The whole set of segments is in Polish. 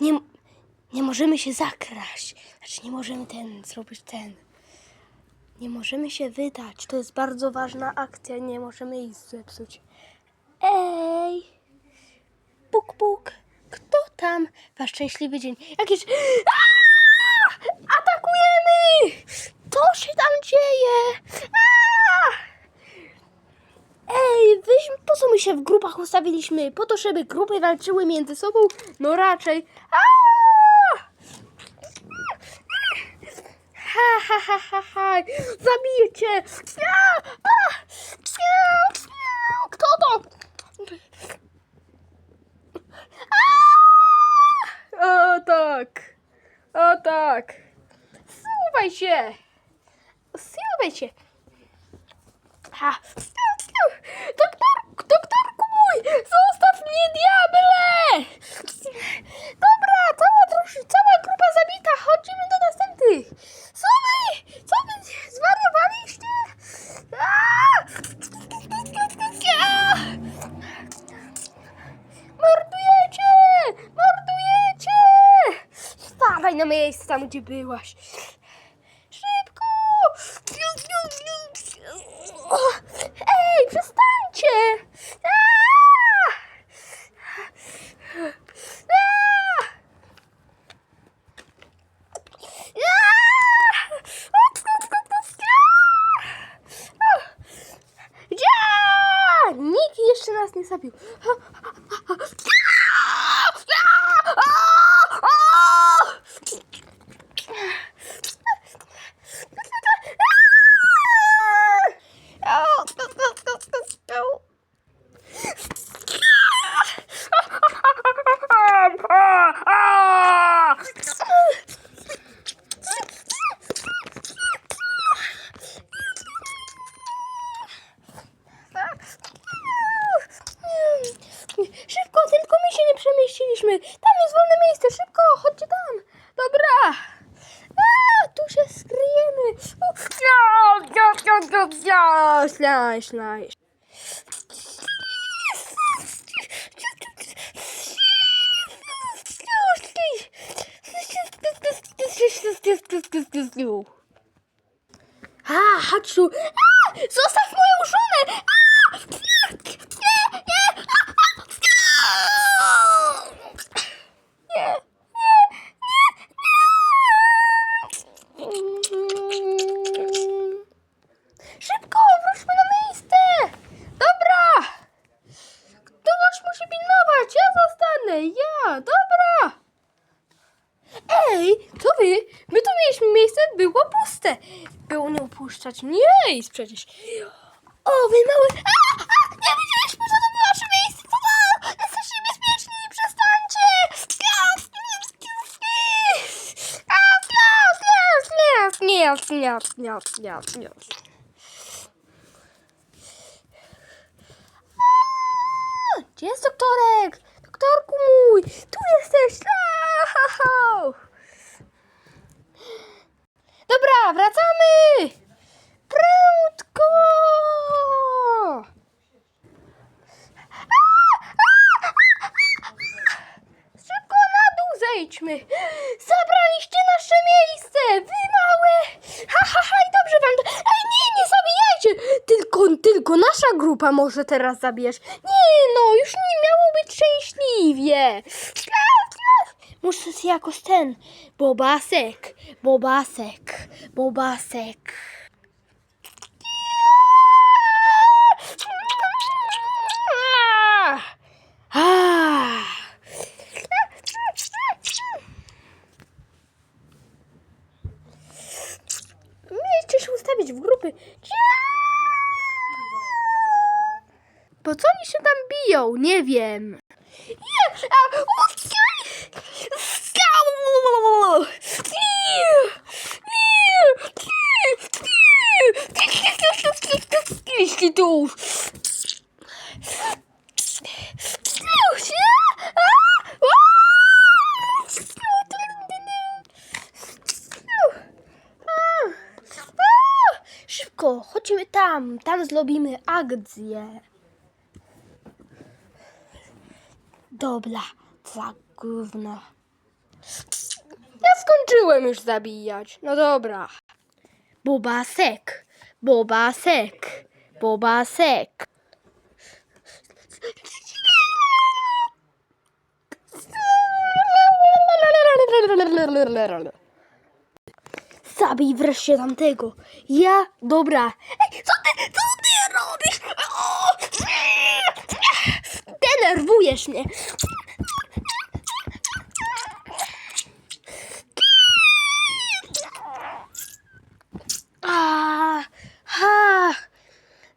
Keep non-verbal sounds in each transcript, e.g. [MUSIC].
Nie, nie możemy się zakraść. Znaczy, nie możemy ten zrobić ten. Nie możemy się wydać. To jest bardzo ważna akcja. Nie możemy jej zepsuć. Ej! Puk, puk. Kto tam? Wasz szczęśliwy dzień. Jakiś... [GASPS] Aaa! Atakujemy! Co się tam dzieje? Aaa! Ej, weźmy, po co my ustawiliśmy? Po to, żeby grupy walczyły między sobą? No raczej. Ha, ha, ha, ha, ha. Zabiję cię. Kto to? O tak. O tak. Zsuwaj się. Zsuwaj się. Ha. Doktor, doktorku mój, mnie, diable! Dobra, cała, cała grupa zabita, chodzimy do następnych. Co wy? Co wy zwariowaliście? Mordujecie! Mordujecie! Stawaj na miejsce tam, gdzie byłaś. Szybko! Ej, przestańcie! Aaa! Aaa! Aaa! Gdzie? Nikt jeszcze nas nie zabił. Szybko, tylko my się nie przemieściliśmy. Tam jest wolne miejsce, szybko, chodźcie tam. Dobra. A, tu się Ślaj, ślaj. A, tu. A, zostaw moją żonę. A, nie, nie, nie. A, a, nie, nie, nie. Szybko, wróćmy na miejsce. Dobra. Ktoś musi pilnować. Ja zostanę. Ja, dobra. Ej, co wy? My tu mieliśmy miejsce, było puste. Było nie upuszczać miejsc przecież. O, wy mały... A, a, nie wiedzieliśmy, że to było nasze miejsce. Co to? Jesteście niebezpieczni, przestańcie. A, śmiał, śmiał, śmiał, śmiał, śmiał, śmiał, śmiał. A, Gdzie jest doktorek? Doktorku mój, tu jesteś. Dobra, wracamy! Prędko! Szybko na dół zejdźmy! Zabraliście nasze miejsce! Wy małe! Ha, ha, ha, i dobrze wam... to- Ej, nie, nie zabijajcie! Tylko, nasza grupa może teraz zabierz. Nie, no, już nie miało być szczęśliwie. Muszę się jakoś ten... Bobasek, Bobasek, Bobasek. Mieliście się ustawić w grupy. Po co oni się tam biją? Nie wiem. Szybko, chodźmy tam, tam zrobimy akcję. Dobra, za gówno. Ja skończyłem już zabijać. No dobra. Bobasek, Bobasek, Bobasek. Zabij wreszcie tamtego. Ja, dobra. Ej, co ty, co ty robisz? O! Denerwujesz mnie. Ha.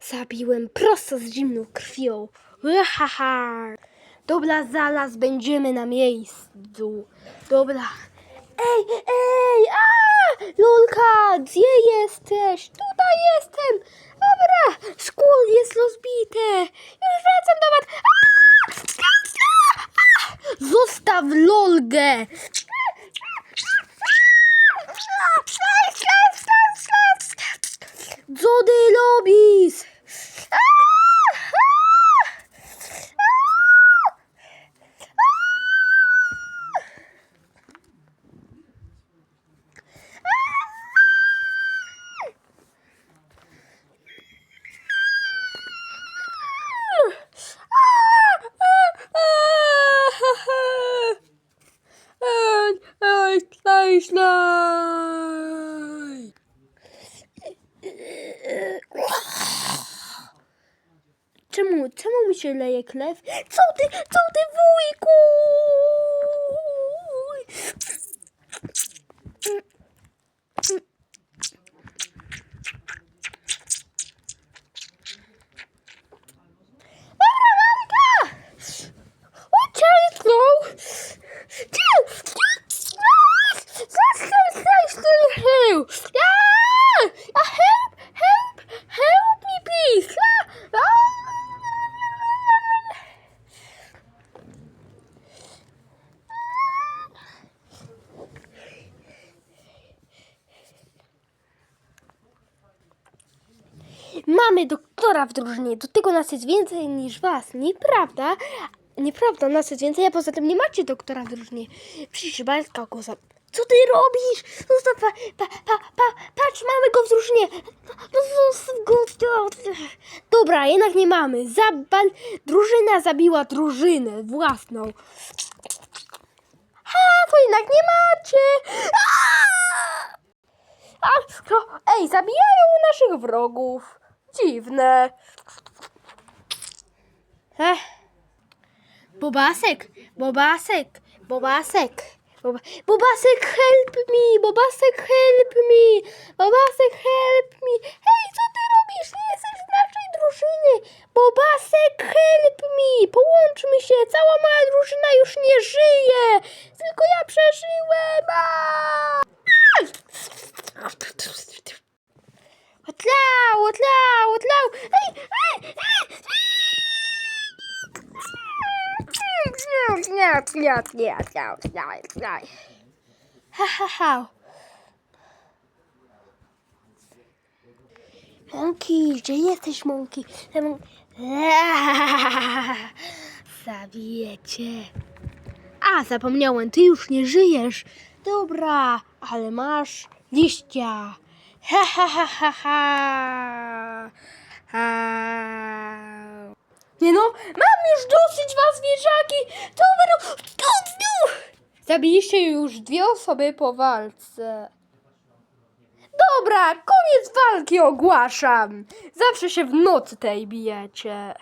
Zabiłem prosto z zimną krwią. Dobra, zaraz będziemy na miejscu. Dobra. Ej, ej, a! Lolka, gdzie jesteś? Tutaj jestem. Dobra, skór jest rozbite. Już wracam do was. A! Zostaw Lolgę. Czemu, mi się leje krew? Co ty, co ty wujku? Cześć, no! Help! Help! Help me, please! Mamy doktora w drużynie, do tego nas jest więcej niż was, nieprawda? Nieprawda, nas jest więcej, a poza tym nie macie doktora w drużynie. Przecież Bajska go za... Co ty robisz? Zostaw, pa, pa, pa, pa, patrz, mamy go w drużynie. No zostaw go. no. Dobra, jednak nie mamy. Zabal... Drużyna zabiła drużynę własną. Ha, to jednak nie macie. A, to, ej, zabijają naszych wrogów. Dziwne. Ech. Bobasek, Bobasek, Bobasek. Boba, Bobasek, help me! Bobasek, help me! Bobasek, help me! Hej, co ty robisz? Nie jesteś w naszej drużynie! Bobasek, help me! Połączmy się! Cała moja drużyna już nie żyje! Tylko ja przeżyłem! A! Otlał, otlał, otlał! Ej, ej, ej, ej! Nie, nie, nie, nie, nie. Ha, ha, ha. Monkey, gdzie jesteś, [LAUGHS] Zabiję cię. A, zapomniałem, ty już nie żyjesz. Dobra, ale masz liścia. Ha, ha, ha, ha, ha. ha. Nie no, mam już dosyć was, zwierzaki! To no! Zabiliście już dwie osoby po walce. Dobra, koniec walki ogłaszam. Zawsze się w nocy tej bijecie.